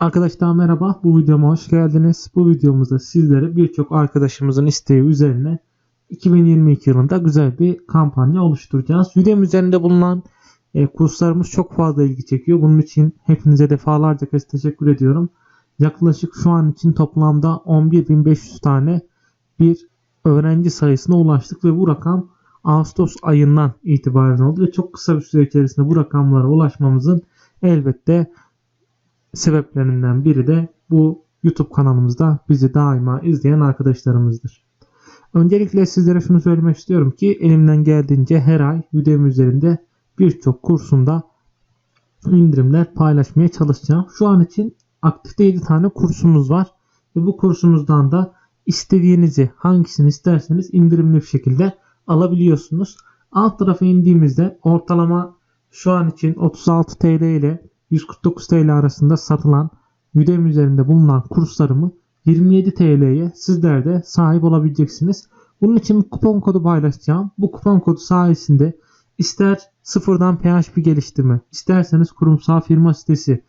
Arkadaşlar merhaba. Bu videoma hoş geldiniz. Bu videomuzda sizlere birçok arkadaşımızın isteği üzerine 2022 yılında güzel bir kampanya oluşturacağız. Videom üzerinde bulunan e, kurslarımız çok fazla ilgi çekiyor. Bunun için hepinize defalarca kez teşekkür ediyorum. Yaklaşık şu an için toplamda 11.500 tane bir öğrenci sayısına ulaştık ve bu rakam Ağustos ayından itibaren oldu ve çok kısa bir süre içerisinde bu rakamlara ulaşmamızın elbette sebeplerinden biri de bu YouTube kanalımızda bizi daima izleyen arkadaşlarımızdır. Öncelikle sizlere şunu söylemek istiyorum ki elimden geldiğince her ay Udemy üzerinde birçok kursumda indirimler paylaşmaya çalışacağım. Şu an için aktifte 7 tane kursumuz var ve bu kursumuzdan da istediğinizi hangisini isterseniz indirimli bir şekilde alabiliyorsunuz. Alt tarafa indiğimizde ortalama şu an için 36 TL ile 149 TL arasında satılan Udemy üzerinde bulunan kurslarımı 27 TL'ye sizler de sahip olabileceksiniz. Bunun için kupon kodu paylaşacağım. Bu kupon kodu sayesinde ister sıfırdan PHP geliştirme, isterseniz kurumsal firma sitesi,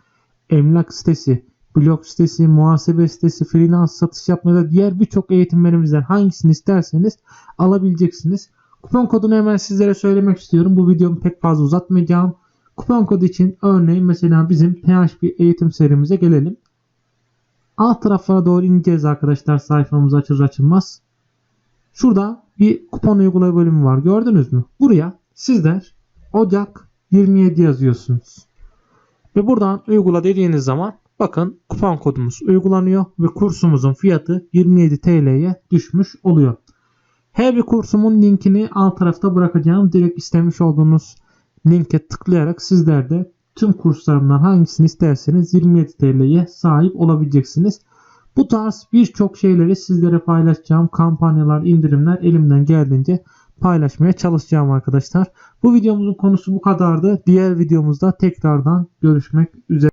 emlak sitesi, blog sitesi, muhasebe sitesi, freelance satış yapma da diğer birçok eğitimlerimizden hangisini isterseniz alabileceksiniz. Kupon kodunu hemen sizlere söylemek istiyorum. Bu videomu pek fazla uzatmayacağım. Kupon kodu için örneğin mesela bizim PHP eğitim serimize gelelim. Alt taraflara doğru ineceğiz arkadaşlar sayfamız açılır açılmaz. Şurada bir kupon uygulama bölümü var gördünüz mü? Buraya sizler Ocak 27 yazıyorsunuz. Ve buradan uygula dediğiniz zaman bakın kupon kodumuz uygulanıyor ve kursumuzun fiyatı 27 TL'ye düşmüş oluyor. Her bir kursumun linkini alt tarafta bırakacağım. Direkt istemiş olduğunuz linke tıklayarak sizler de tüm kurslarımdan hangisini isterseniz 27 TL'ye sahip olabileceksiniz. Bu tarz birçok şeyleri sizlere paylaşacağım. Kampanyalar, indirimler elimden geldiğince paylaşmaya çalışacağım arkadaşlar. Bu videomuzun konusu bu kadardı. Diğer videomuzda tekrardan görüşmek üzere.